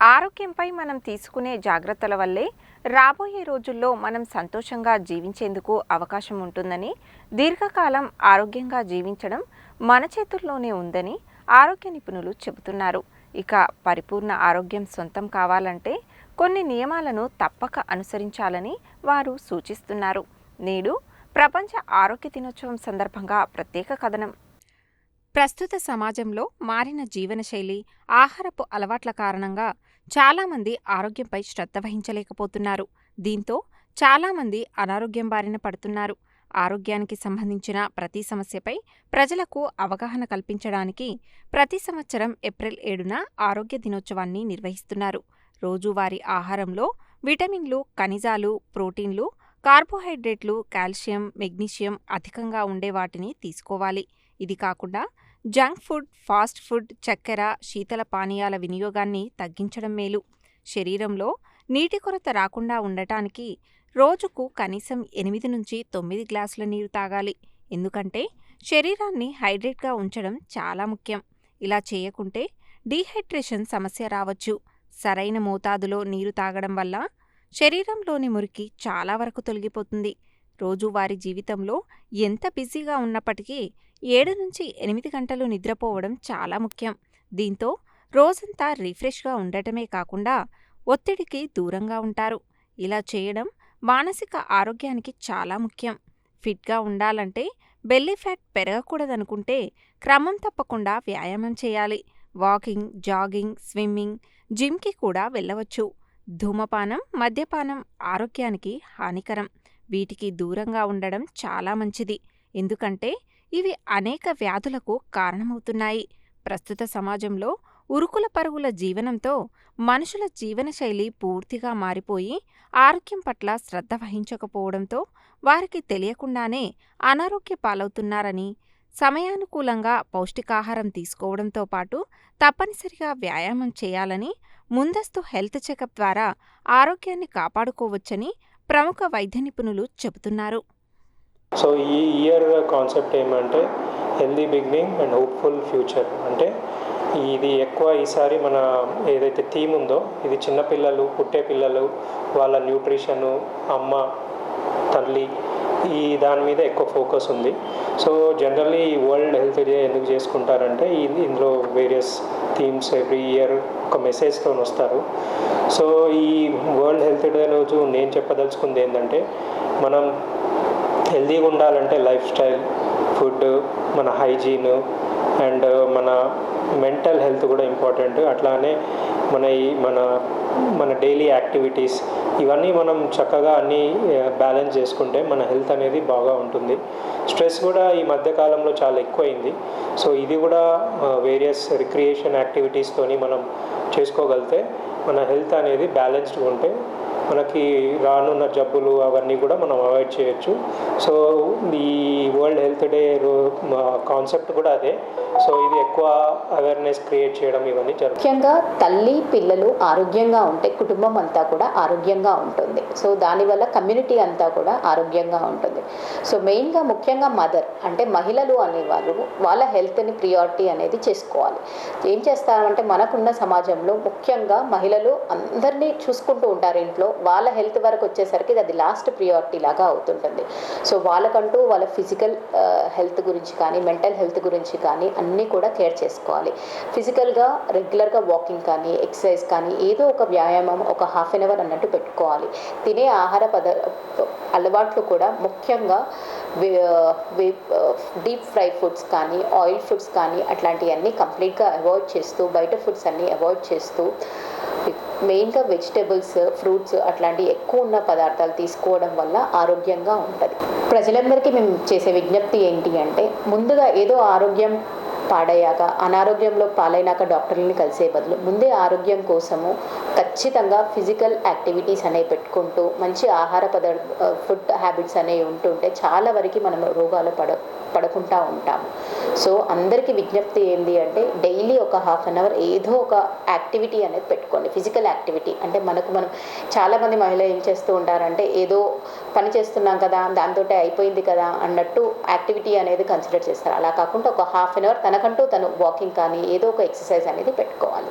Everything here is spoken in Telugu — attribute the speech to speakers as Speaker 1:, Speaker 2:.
Speaker 1: ఆరోగ్యంపై మనం తీసుకునే జాగ్రత్తల వల్లే రాబోయే రోజుల్లో మనం సంతోషంగా జీవించేందుకు అవకాశం ఉంటుందని దీర్ఘకాలం ఆరోగ్యంగా జీవించడం మన చేతుల్లోనే ఉందని ఆరోగ్య నిపుణులు చెబుతున్నారు. ఇక పరిపూర్ణ ఆరోగ్యం సొంతం కావాలంటే కొన్ని నియమాలను తప్పక అనుసరించాలని వారు సూచిస్తున్నారు. నేడు ప్రపంచ ఆరోగ్య దినోత్సవం సందర్భంగా ప్రత్యేక కథనం ప్రస్తుత సమాజంలో మారిన జీవనశైలి ఆహారపు అలవాట్ల కారణంగా చాలామంది ఆరోగ్యంపై శ్రద్ధ వహించలేకపోతున్నారు. దీంతో చాలామంది అనారోగ్యం బారిన పడుతున్నారు. ఆరోగ్యానికి సంబంధించిన ప్రతి సమస్యపై ప్రజలకు అవగాహన కల్పించడానికి ప్రతి సంవత్సరం ఏప్రిల్ ఏడున ఆరోగ్య దినోత్సవాన్ని నిర్వహిస్తున్నారు. రోజువారీ ఆహారంలో విటమిన్లు ఖనిజాలు ప్రోటీన్లు కార్బోహైడ్రేట్లు కాల్షియం మెగ్నీషియం అధికంగా ఉండే వాటిని తీసుకోవాలి. ఇది కాకుండా జంక్ ఫుడ్ ఫాస్ట్ ఫుడ్ చక్కెర శీతల పానీయాల వినియోగాన్ని తగ్గించడం మేలు. శరీరంలో నీటి కొరత రాకుండా ఉండటానికి రోజుకు కనీసం ఎనిమిది నుంచి తొమ్మిది గ్లాసుల నీరు తాగాలి. ఎందుకంటే శరీరాన్ని హైడ్రేట్గా ఉంచడం చాలా ముఖ్యం. ఇలా చేయకుంటే డీహైడ్రేషన్ సమస్య రావచ్చు. సరైన మోతాదులో నీరు తాగడం వల్ల శరీరంలోని మురికి చాలా వరకు తొలగిపోతుంది. రోజువారి జీవితంలో ఎంత బిజీగా ఉన్నప్పటికీ ఏడు నుంచి ఎనిమిది గంటలు నిద్రపోవడం చాలా ముఖ్యం. దీంతో రోజంతా రిఫ్రెష్గా ఉండటమే కాకుండా ఒత్తిడికి దూరంగా ఉంటారు. ఇలా చేయడం మానసిక ఆరోగ్యానికి చాలా ముఖ్యం. ఫిట్గా ఉండాలంటే బెల్లీ ఫ్యాట్ పెరగకూడదనుకుంటే క్రమం తప్పకుండా వ్యాయామం చేయాలి. వాకింగ్ జాగింగ్ స్విమ్మింగ్ జిమ్కి కూడా వెళ్ళవచ్చు. ధూమపానం మద్యపానం ఆరోగ్యానికి హానికరం. వీటికి దూరంగా ఉండడం చాలా మంచిది. ఎందుకంటే ఇవి అనేక వ్యాధులకు కారణమవుతున్నాయి. ప్రస్తుత సమాజంలో ఉరుకుల పరుగుల జీవనంతో మనుషుల జీవనశైలి పూర్తిగా మారిపోయి ఆరోగ్యం పట్ల శ్రద్ధ వహించకపోవడంతో వారికి తెలియకుండానే అనారోగ్య పాలవుతున్నారని సమయానుకూలంగా పౌష్టికాహారం తీసుకోవడంతో పాటు తప్పనిసరిగా వ్యాయామం చేయాలని ముందస్తు హెల్త్ చెకప్ ద్వారా ఆరోగ్యాన్ని కాపాడుకోవచ్చని ప్రముఖ వైద్య నిపుణులు చెబుతున్నారు.
Speaker 2: సో ఈ ఇయర్ కాన్సెప్ట్ ఏమంటే healthy beginning and hopeful future అంటే ఇది ఎక్కువ ఈసారి మన ఏదైతే థీమ్ ఉందో ఇది చిన్నపిల్లలు పుట్టే పిల్లలు వాళ్ళ న్యూట్రిషను అమ్మ తల్లి ఈ దాని మీద ఎక్కువ ఫోకస్ ఉంది. సో జనరల్లీ ఈ వరల్డ్ హెల్త్ డే ఎందుకు చేసుకుంటారంటే ఇది ఇందులో వేరియస్ థీమ్స్ ఎవ్రీ ఇయర్ ఒక మెసేజ్తో వస్తారు. సో ఈ వరల్డ్ హెల్త్ డే రోజు నేను చెప్పదలుచుకుంది ఏంటంటే మనం హెల్తీగా ఉండాలంటే లైఫ్ స్టైల్ ఫుడ్ మన హైజీన్ అండ్ మన మెంటల్ హెల్త్ కూడా ఇంపార్టెంట్. అట్లానే మన ఈ మన మన డైలీ యాక్టివిటీస్ ఇవన్నీ మనం చక్కగా అన్నీ బ్యాలెన్స్ చేసుకుంటే మన హెల్త్ అనేది బాగా ఉంటుంది. స్ట్రెస్ కూడా ఈ మధ్యకాలంలో చాలా ఎక్కువైంది. సో ఇది కూడా వేరియస్ రిక్రియేషన్ యాక్టివిటీస్తోని మనం చేసుకోగలిగితే మన హెల్త్ అనేది బ్యాలెన్స్డ్గా ఉంటే మనకి రానున్న జబ్బులు అవన్నీ కూడా మనం అవాయిడ్ చేయొచ్చు. సో ఈ వరల్డ్ హెల్త్ డే కాన్సెప్ట్ కూడా అదే. సో ఇది ఎక్కువ అవేర్నెస్ క్రియేట్ చేయడం ఇవన్నీ జరుగుతుంది
Speaker 3: ముఖ్యంగా తల్లి పిల్లలు ఆరోగ్యంగా ఉంటే కుటుంబం అంతా కూడా ఆరోగ్యంగా ఉంటుంది. సో దానివల్ల కమ్యూనిటీ అంతా కూడా ఆరోగ్యంగా ఉంటుంది. సో మెయిన్గా ముఖ్యంగా మదర్ అంటే మహిళలు అనేవాళ్ళు వాళ్ళ హెల్త్ని ప్రియారిటీ అనేది చేసుకోవాలి. ఏం చేస్తారంటే మనకున్న సమాజంలో ముఖ్యంగా మహిళలు అందరినీ చూసుకుంటూ ఉంటారు ఇంట్లో. వాళ్ళ హెల్త్ వరకు వచ్చేసరికి అది లాస్ట్ ప్రియారిటీ లాగా అవుతుంటుంది. సో వాళ్ళకంటూ వాళ్ళ ఫిజికల్ హెల్త్ గురించి కానీ మెంటల్ హెల్త్ గురించి కానీ అన్నీ కూడా కేర్ చేసుకోవాలి. ఫిజికల్గా రెగ్యులర్గా వాకింగ్ కానీ ఎక్సర్సైజ్ కానీ ఏదో ఒక వ్యాయామం ఒక హాఫ్ అన్ అవర్ అన్నట్టు పెట్టుకోవాలి. తినే ఆహార పద అలవాట్లు కూడా ముఖ్యంగా డీప్ ఫ్రై ఫుడ్స్ కానీ ఆయిల్ ఫుడ్స్ కానీ అట్లాంటివన్నీ కంప్లీట్గా అవాయిడ్ చేస్తూ బయట ఫుడ్స్ అన్నీ అవాయిడ్ చేస్తూ మెయిన్గా వెజిటేబుల్స్ ఫ్రూట్స్ అట్లాంటి ఎక్కువ ఉన్న పదార్థాలు తీసుకోవడం వల్ల ఆరోగ్యంగా ఉంటుంది. ప్రజలందరికీ మేము చేసే విజ్ఞప్తి ఏంటి అంటే ముందుగా ఏదో ఆరోగ్యం పాడయ్యాక అనారోగ్యంలో పాలైనాక డాక్టర్లని కలిసే బదులు ముందే ఆరోగ్యం కోసము ఖచ్చితంగా ఫిజికల్ యాక్టివిటీస్ అనేవి పెట్టుకుంటూ మంచి ఆహార పదార్థ ఫుడ్ హ్యాబిట్స్ అనేవి ఉంటుంటే చాలా వరకు మనం రోగాలు పడ పడకుండా ఉంటాము. సో అందరికీ విజ్ఞప్తి ఏంటి అంటే డైలీ ఒక హాఫ్ అన్ అవర్ ఏదో ఒక యాక్టివిటీ అనేది పెట్టుకోండి. ఫిజికల్ యాక్టివిటీ అంటే మనకు మనం చాలామంది మహిళలు ఏం చేస్తూ ఉంటారంటే ఏదో పని చేస్తున్నాం కదా దాంతో అయిపోయింది కదా అన్నట్టు యాక్టివిటీ అనేది కన్సిడర్ చేస్తారు. అలా కాకుండా ఒక హాఫ్ అన్ అవర్ తనకంటూ తను వాకింగ్ కానీ ఏదో ఒక ఎక్సర్సైజ్ అనేది పెట్టుకోవాలి.